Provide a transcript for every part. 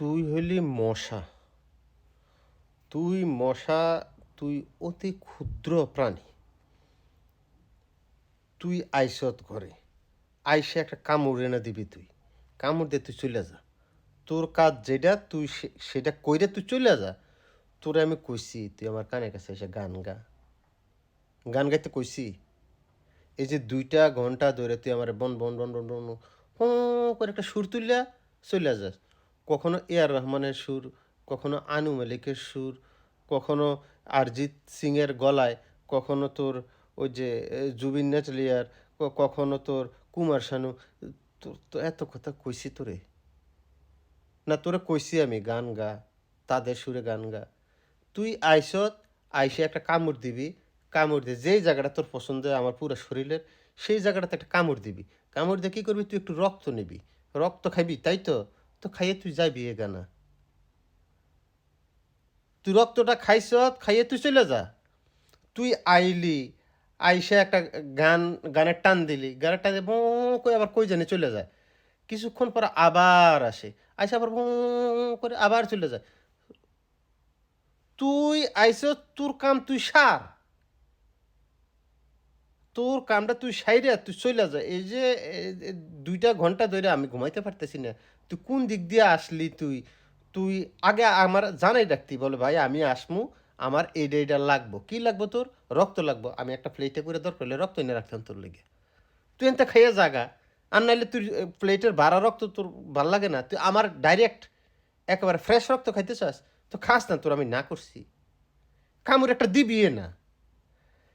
তুই হইলি মশা তুই মশা তুই অতি ক্ষুদ্র প্রাণী তুই আইসত ঘরে আইসে একটা কামড় এনে দিবি তুই কামড় দিয়ে তুই চলে যা তোর কাজ যেটা তুই সেটা কইরে তুই চলে যা তোরে আমি কইছি তুই আমার কানের কাছে এসে গান গা গান গাইতে কইছি এই যে দুইটা ঘণ্টা ধরে তুই আমার বন বন বন বন বন করে একটা সুর তুললা চলে যাস কখনো এ আর রহমানের সুর, কখনো আনু মালিকের সুর, কখনো অরিজিৎ সিংয়ের গলায়, কখনো তোর ওই যে জুবিন নেচলিয়ার কখনো তোর কুমার শানু। তোর তো এত কথা কইছি তোরে। না, তোরে কইছি আমি গান গা, তাদের সুরে গান গা। তুই আইসত আইসে একটা কামড় দিবি, কামড় দিয়ে যেই জায়গাটা তোর পছন্দ আমার পুরো শরীরের, সেই জায়গাটাতে একটা কামড় দিবি। কামড় দিয়ে কী করবি? তুই একটু রক্ত নিবি। রক্ত খাবি তাই তো? তো খাইয়ে তুই যাবি গানা তুই রক্তটা খাইছত খাইয়ে তুই চলে যা। তুই আইলি, আইসে একটা গান, গানের টান দিলি। গানের টান দিয়ে করে আবার কই জানি চলে যায়। কিছুক্ষণ পর আবার আসে। আইসে আবার করে আবার চলে যায়। তুই আইস, তোর কাম তুই সার। তোর কামটা তুই সাইরে তুই চলে যা। এই যে দুইটা ঘণ্টা ধরে আমি ঘুমাইতে পারতেছি না। তুই কোন দিক দিয়ে আসলি তুই? তুই আগে আমার জানাই ডাকতি বলে ভাই আমি আসমু, আমার এইটা এইটা লাগবো। কি লাগবো তোর? রক্ত লাগবো। আমি একটা প্লেটে করে দরকার হলে রক্ত এনে রাখতাম তোর লেগে। তুই এনতে খাইয়ে জাগা। আর নাইলে তুই প্লেটের বাড়া রক্ত তোর ভালো লাগে না। তুই আমার ডাইরেক্ট একেবারে ফ্রেশ রক্ত খাইতে চাস তো খাস না তোর, আমি না করছি। কামড় একটা দিবি না।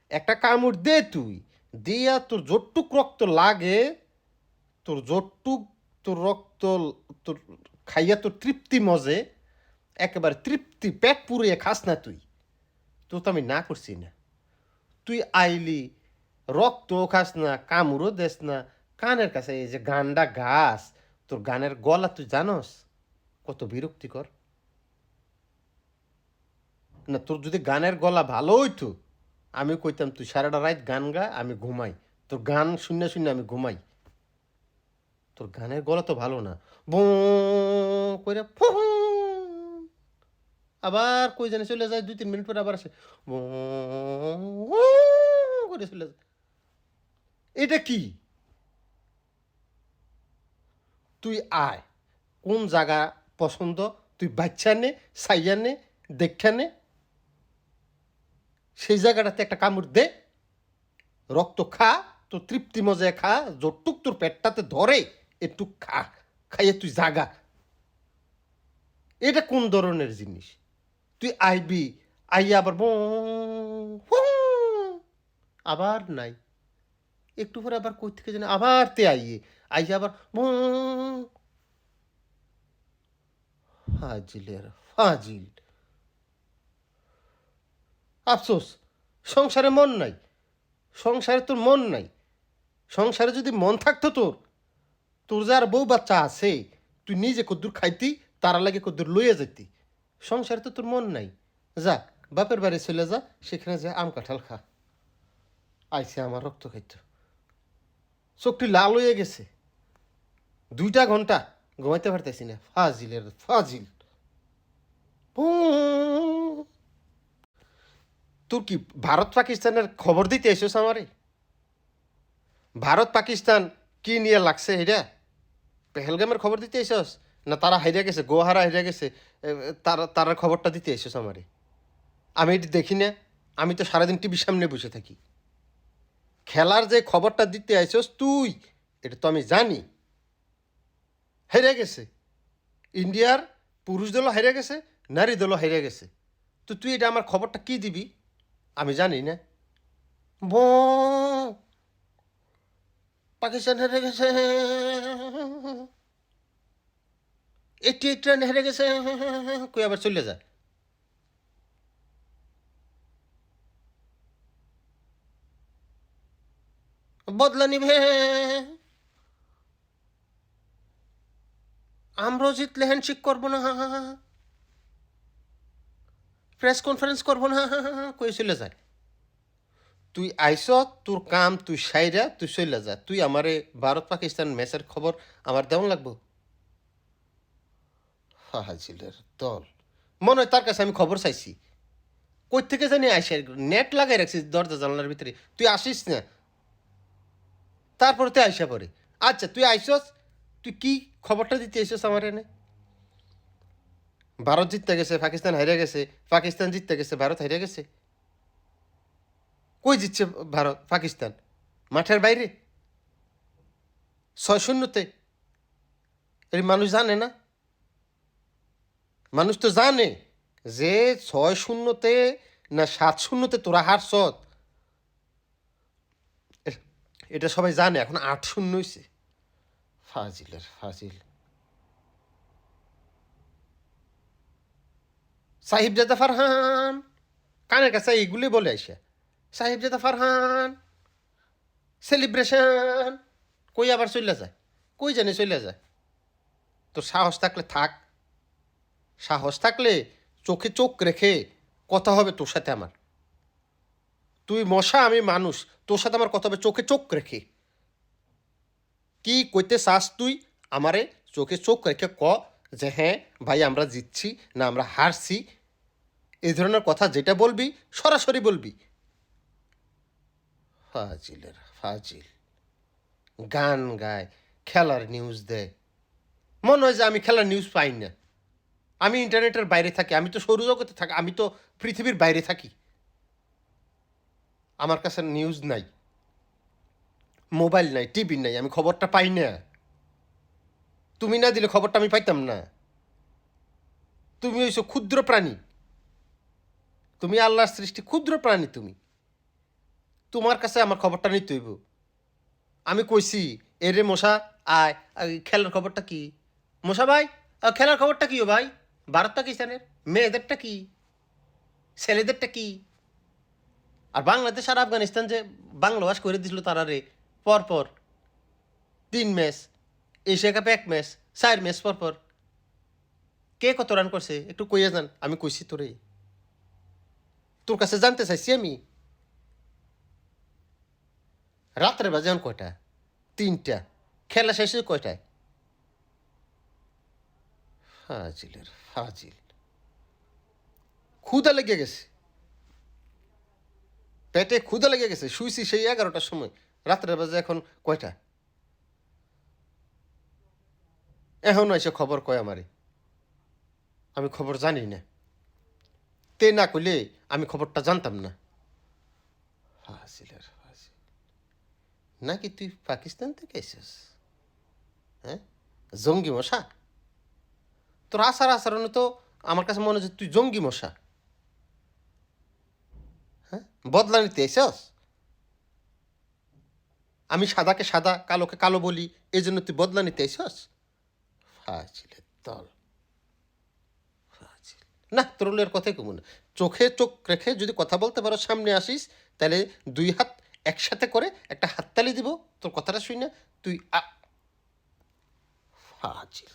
একটা কামড় দে তুই। দিয়া তোর জোটটুক রক্ত লাগে, তোর জোটটুক তোর রক্ত, তোর খাইয়া তোর তৃপ্তি মজে, একেবারে তৃপ্তি পেট পুড়িয়ে খাস না তুই। তো তো আমি না করছি না। তুই আইলি রক্ত খাস না, কামড়ও দেস না। কানের কাছে এই যে গানটা গাছ, তোর গানের গলা তুই জানস? কত বিরক্তিকর। না, তোর যদি গানের গলা ভালো হইতো আমি কইতাম, তুই সারাটা রাত গান গা, আমি ঘুমাই। তোর গান শুনে শুনে আমি ঘুমাই। তোর গানের গলা তো ভালো না। বো, কইরা আবার কই জানে চলে যায় দুই তিন মিনিট পরে আবার আসে। করে চলে যায়। এটা কি? তুই আয়। কোন জায়গা পছন্দ? তুই বাচ্চা নে, সাইয়া নে, দেখা নে। সেই জায়গাটাতে একটা কামড় দে। রক্ত খা, তোর তৃপ্তি মজায় খা, যতটুক তোর পেটটাতে ধরে। একটু খা, খাইয়ে তুই জাগা। এটা কোন ধরনের জিনিস? তুই আইবি, আইয়া আবার আবার নাই। একটু পরে আবার কই থেকে জানি আবার তে আইয়ে, আইয়া আবার ফাজিলের ফাজিল। আফসোস, সংসারে মন নাই। সংসারে তোর মন নাই। সংসারে যদি মন থাকতো তোর তোর যার বউ বাচ্চা আছে, তুই নিজে কদ্দুর খাইতি, তারা লাগে কদ্দুর লইয়া যেতি সংসারে তো তোর মন নাই। যা, বাপের বাড়ি চলে যা, সেখানে যা আম কাঁঠাল খা। আইসে আমার রক্ত খাইত। চোখটি লাল হয়ে গেছে। দুইটা ঘণ্টা ঘুমাইতে পারতেছি না। ফাজিলের, ফাজিল। তোর কি ভারত পাকিস্তানের খবর দিতে এসোস আমারে? ভারত পাকিস্তান কি নিয়ে লাগছে এটা পেহেলগামের খবর দিতে এসোস না তারা হাইরা গেছে, গোহারা হাইরা গেছে তারা তারা খবরটা দিতে এসোস আমারে? আমি এটি দেখি না, আমি তো সারাদিন টিভির সামনে বসে থাকি। খেলার যে খবরটা দিতে আইসোস তুই, এটা তো আমি জানি। হেরে গেছে। ইন্ডিয়ার পুরুষ দলও হেরে গেছে, নারী দলও হেরে গেছে। তো তুই এটা আমার খবরটা কি দিবি? আমি জানি না। ব পাকিস্তান হেরে গেছে। এইটি এইট রান হেরে গেছে কই আবার চলে যায় বদলা নিবে। আমরাও জিতলে হ্যান্ডশেক করব না। প্রেস কনফারেন্স করব না। কই চলে যায় তুই আইস, তোর কাম তুই সাইরা, তুই চলে যা। তুই আমারে ভারত পাকিস্তান ম্যাচের খবর আমার দেওয়ান লাগবো? ফাহাজিলের দল। মনে হয় তার কাছে আমি খবর চাইছি। কই থেকে জানি আসে? নেট লাগাই রাখছিস দরজা জানলার ভিতরে। তুই আসিস না। তারপরে তুই আইসা পরে। আচ্ছা তুই আইসস? তুই কি খবরটা দিতে এসেছ আমার এনে? ভারত জিততে গেছে, পাকিস্তান হারিয়ে গেছে, পাকিস্তান জিততে গেছে, ভারত হারিয়ে গেছে। কই জিতছে ভারত? পাকিস্তান। মাঠের বাইরে? ছয় শূন্যতে? এই মানুষ জানে না? মানুষ তো জানে যে ছয় শূন্যতে না সাত শূন্যতে তোরা হারছ। এটা সবাই জানে, এখন আট শূন্য হয়েছে ফাজিলের ফাজিল। সাহিবজাদা ফারহান! কানের কাছে এইগুলি বলে আসে সাহিবজাদা ফারহান। সেলিব্রেশন কই আবার চলে যায়? কই জানি চলে যায়? তোর সাহস থাকলে থাক। সাহস থাকলে চোখে চোখ রেখে কথা হবে তোর সাথে আমার। তুই মশা, আমি মানুষ, তোর সাথে আমার কথা হবে চোখে চোখ রেখে। কি কইতে চাস তুই? আমারে চোখে চোখ রেখে ক যে হ্যাঁ ভাই আমরা জিতছি না আমরা হারছি। এই ধরনের কথা যেটা বলবি, সরাসরি বলবি। ফাজিলের, ফাজিল। গান গায়, খেলার নিউজ দেয়। মনে হয় যে আমি খেলার নিউজ পাই না। আমি ইন্টারনেটের বাইরে থাকি, আমি তো সৌরজগতে থাকি, আমি তো পৃথিবীর বাইরে থাকি। আমার কাছে নিউজ নাই। মোবাইল নাই টিভি নাই, আমি খবরটা পাই না। তুমি না দিলে খবরটা আমি পাইতাম না। তুমি হইছো ক্ষুদ্র প্রাণী। তুমি আল্লাহর সৃষ্টি, ক্ষুদ্র প্রাণী তুমি। তোমার কাছে আমার খবরটা নিতে হইব। আমি কইছি এরে মশা, আয় খেলার খবরটা কি? মশা ভাই খেলার খবরটা কি ও ভাই? ভারত পাকিস্তানের মেয়েদেরটা কি? ছেলেদেরটা কি? আর বাংলাদেশ আর আফগানিস্তান যে বাংলাভাষ করে দিছিল তারা রে, পর পর। তিন ম্যাচ, এশিয়া কাপে এক ম্যাচ, চার ম্যাচ পর পর। কে কত রান করছে? একটু কইয়া যান, আমি কইছি তোরে। তোর কাছে জানতে চাইছি আমি। রাত্রে বাজে এখন কয়টা? তিনটা। খেলা শেষ কয়টায়? ফাজিলের, ফাজিল। ক্ষুদা লেগে গেছে। পেটে ক্ষুদা লেগে গেছে। শুইছি সেই এগারোটার সময়। রাত্রে বাজে এখন কয়টা? এখন এসে খবর কয় আমারে? আমি খবর জানি না। তে না কইলে আমি খবরটা জানতাম না। ফাজিল নাকি তুই পাকিস্তান থেকে এসেছিস হ্যাঁ জঙ্গি মশা তোর আসার আচরণে তো আমার কাছে মনে হচ্ছে তুই জঙ্গি মশা হ্যাঁ বদলা নিতে এসেছ আমি সাদাকে সাদা কালোকে কালো বলি এই জন্য তুই বদলা নিতে এসেছ ফাজিলের দল না তরুলের কথাই কমু না চোখে চোখ রেখে যদি কথা বলতে পারো সামনে আসিস তাহলে দুই হাত একসাথে করে একটা হাততালি দিব তোর কথাটা শুই না তুই ফাজিল।